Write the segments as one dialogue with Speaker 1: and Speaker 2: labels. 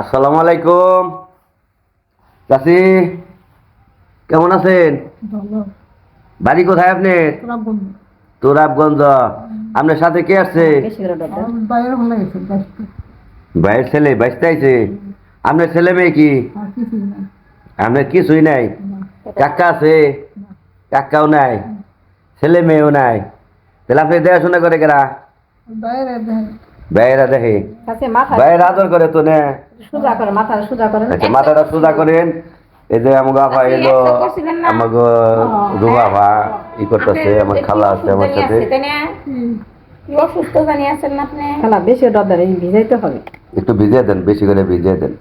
Speaker 1: আসসালামু আলাইকুম। চাচি কেমন আছেন? বাড়ি কোথায় আপনি? তোরাবগঞ্জ। আপনার সাথে কে আসছে ভাইয়ের ছেলে বাইসতে আইছে আপনার ছেলে মেয়ে কি? আপনার কিছুই নাই? কাকা আছে? কাকাও নাই? ছেলে মেয়েও নাই? তাহলে আপনি দেখাশোনা করে কেরা?
Speaker 2: বাইরে দেখে।
Speaker 1: ভাইয়েরা দেখে
Speaker 3: কাছে মাথা
Speaker 1: ভাইয়ের আদর করে তো না।
Speaker 3: সোজা করে মাথা সোজা করেন।
Speaker 1: আচ্ছা মাথাটা সোজা করেন। এই যে আমাকে আফা এলো আমাকে রুবা ভা ই করতেছে আমার খালা আছে আমার সাথে।
Speaker 2: কি
Speaker 4: অসুস্থ জানি আছেন আপনি?
Speaker 3: খালা বেশি ডর ভিজাইতে হবে।
Speaker 1: একটু ভিজিয়ে দেন বেশি করে ভিজিয়ে দেন।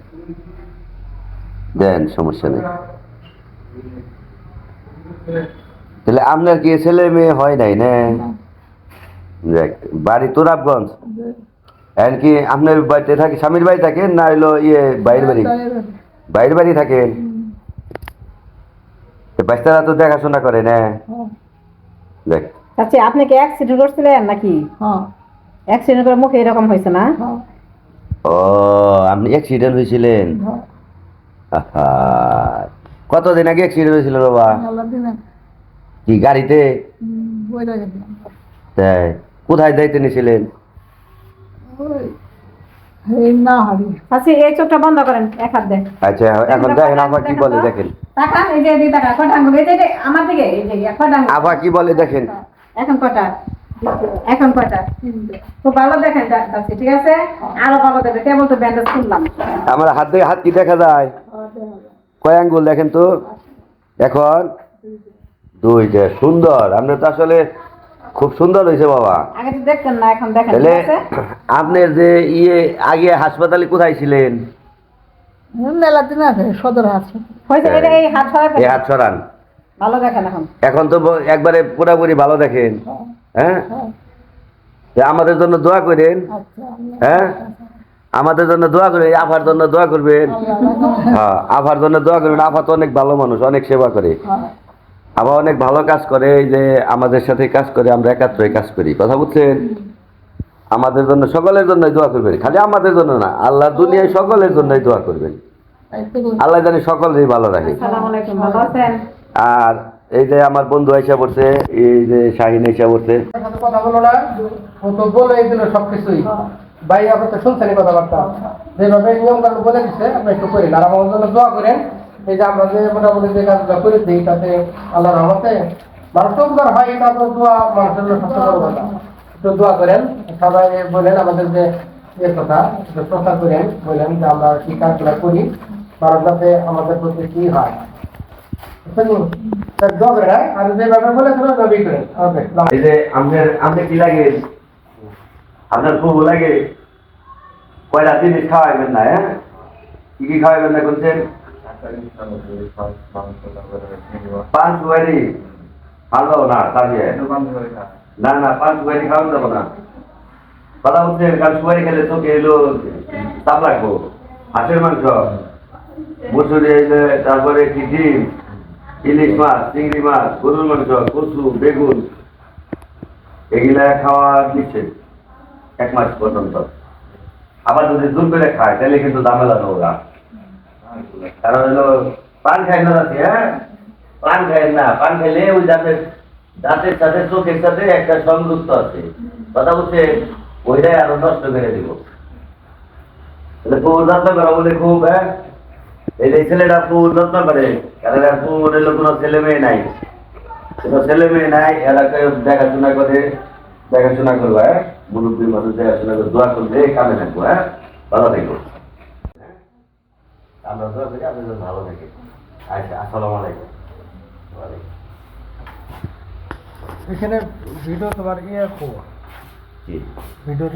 Speaker 1: দেন সমস্যা নেই। তাহলে আপনার কি ছেলে মেয়ে হয় নাই না? যাক, বাড়ি তোরাবগঞ্জ? এখন কি আপনার বাড়িতে থাকে স্বামীর বাড়ি থাকেন না হইল ইয়ে বাইরের বাড়ি? বাইরের বাড়ি। থাকেন বাচ্চারা তো দেখাশোনা করে না?
Speaker 2: হ্যাঁ।
Speaker 1: দেখ।
Speaker 3: আচ্ছা আপনি কি অ্যাক্সিডেন্ট করছিলেন নাকি?
Speaker 2: হ্যাঁ।
Speaker 3: অ্যাক্সিডেন্ট করে মুখে এরকম হয়েছে না?
Speaker 2: হ্যাঁ।
Speaker 1: ও আপনি অ্যাক্সিডেন্ট হয়েছিলেন?
Speaker 2: হ্যাঁ।
Speaker 1: কতদিন আগে অ্যাক্সিডেন্ট হয়েছিল বাবা? কি গাড়িতে? তাই। কোথায় যাইতে নিয়েছিলেন?
Speaker 3: আচ্ছা এই চোখটা বন্ধ করেন এক হাত দেন।
Speaker 1: আচ্ছা এখন দেখেন আবার কি বলে দেখেন।
Speaker 3: তাকান এই যে এদিকে তাকান কটা আঙ্গুল? এই যে আমার দিকে এই যে কটা আঙ্গুল?
Speaker 1: আবার কি বলে দেখেন?
Speaker 3: এখন কটা? এখন কটা? খুব ভালো দেখেন যাচ্ছে ঠিক আছে? আরও ভালো দেবে কেবল তো ব্যান্ডেজ খুললাম।
Speaker 1: আমার হাত দিয়ে হাত কি দেখা যায়? কয় আঙ্গুল দেখেন তো? এখন? দুইটা সুন্দর। আমরা তো আসলে খুব সুন্দর হয়েছে বাবা।
Speaker 3: আগে তো দেখতেন না এখন দেখেন
Speaker 1: তাহলে আপনার যে ইয়ে আগে হাসপাতালে কোথায় ছিলেন?
Speaker 2: মেলা দিন সদর হাসপাতাল।
Speaker 3: এই হাত সরাই
Speaker 1: এই হাত সরান
Speaker 3: ভালো দেখেন এখন।
Speaker 1: এখন তো একবারে পুরাপুরি ভালো দেখেন। হ্যাঁ।
Speaker 2: হ্যাঁ?
Speaker 1: আমাদের জন্য দোয়া করেন।
Speaker 2: আচ্ছা
Speaker 1: হ্যাঁ? আমাদের জন্য দোয়া করবেন আফার জন্য দোয়া করবেন। হ্যাঁ আফার জন্য দোয়া করবেন। আফা তো অনেক ভালো মানুষ অনেক সেবা করে।
Speaker 2: হ্যাঁ।
Speaker 1: আবার অনেক ভালো কাজ করে এই যে আমাদের সাথে কাজ করে আমরা একাত্রে কাজ করি। কথা বুঝছেন? আমাদের জন্য সকলের জন্য দোয়া করবেন খালি আমাদের জন্য না আল্লাহ দুনিয়ায় সকলের জন্যই দোয়া করবেন। আল্লাহ জানি সকলেরই ভালো রাখে। আর এই যে আমার বন্ধু আইসা পড়ছে এই যে শাহিন আইসা পড়ছে।
Speaker 5: কথা বলো না ও তো বলে দিল সবকিছুই। ভাই আপনি তো শুনছেন কথাবার্তা। যেভাবে নিয়ম কানুন বলে দিচ্ছে আপনি একটু করেন। আর আমার জন্য দোয়া করেন এই যে আমরা যে মোটামুটি যে কাজগুলো করে দিই, তাতে আল্লাহ রহমতে মানুষ তো হয়, এটা তো দোয়া মানুষের বড় কথা একটু দোয়া করেন, সবাই বলেন আমাদের যে এ কথা, একটু করেন, বলেন যে আমরা কি কাজগুলো করি, মানুষ আমাদের প্রতি কি হয়। হ্যাঁ?
Speaker 1: আপনার খুব লাগে? কয়টা জিনিস খাওয়াইবেন না হ্যাঁ? কি কি খাওয়াইবেন না বলছেন পাঁচ সুপারি ভালো না তাহলে না না পাঁচ সুপারি খাওয়ান যাব না। কথা বলছেন কারণ সুপারি খেলে চোখে এলো, তাপ লাগবো। হাঁসের মাংস, মুসুরি এলে তারপরে কি ডিম, ইলিশ মাছ, চিংড়ি মাছ, গরুর মাংস, কচু, বেগুন, এগুলা খাওয়া দিচ্ছে এক মাস পর্যন্ত। আবার যদি দূর করে খায়, তাহলে কিন্তু দামেলা ওরা। কারণ হলো পান খাই না যাচ্ছে হ্যাঁ? পান খাই না, পান খাইলে ওই দাঁতের দাঁতের সাথে, চোখের সাথে একটা সংযুক্ত আছে। কথা বলছে, ওইটাই আরও নষ্ট করে দিব। হ্যাঁ? যত্ন করে কারণ কোনো ছেলে মেয়ে নাই। ছেলে মেয়ে নাই দেখাশোনা করে, দেখাশোনা করব হ্যাঁ? মুরব্বী মানুষ দেখাশোনা করে, দোয়া করবে কামে থাকব হ্যাঁ? ভালো থাকব। আমরা দোয়া করি আপনি ভালো থাকে আচ্ছা আসসালামু আলাইকুম।
Speaker 5: এখানে ভিডিও তোমার ইয়ে
Speaker 1: কি
Speaker 5: ভিডিও